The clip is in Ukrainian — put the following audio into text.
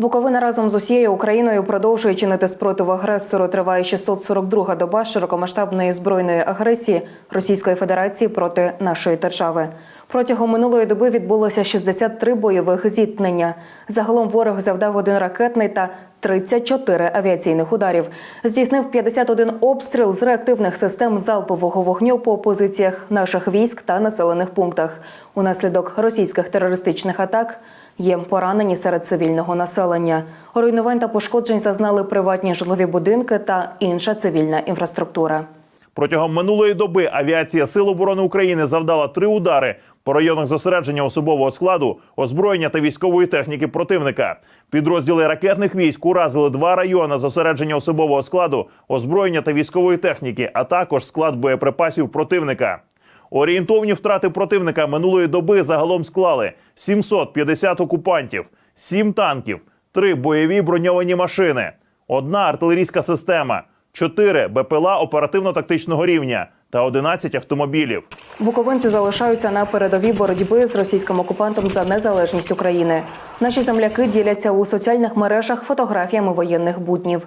Буковина разом з усією Україною продовжує чинити спротив агресору. Триває 642-га доба широкомасштабної збройної агресії Російської Федерації проти нашої держави. Протягом минулої доби відбулося 63 бойових зіткнення. Загалом ворог завдав один ракетний та 34 авіаційних ударів. Здійснив 51 обстріл з реактивних систем залпового вогню по позиціях наших військ та населених пунктах. Унаслідок російських терористичних атак Є поранені серед цивільного населення. Руйнувань та пошкоджень зазнали приватні житлові будинки та інша цивільна інфраструктура. Протягом минулої доби авіація Сил оборони України завдала три удари по районах зосередження особового складу, озброєння та військової техніки противника. Підрозділи ракетних військ уразили два райони зосередження особового складу, озброєння та військової техніки, а також склад боєприпасів противника. Орієнтовні втрати противника минулої доби загалом склали 750 окупантів, 7 танків, 3 бойові броньовані машини, одна артилерійська система, 4 БПЛА оперативно-тактичного рівня та 11 автомобілів. Буковинці залишаються на передовій боротьби з російським окупантом за незалежність України. Наші земляки діляться у соціальних мережах фотографіями воєнних буднів,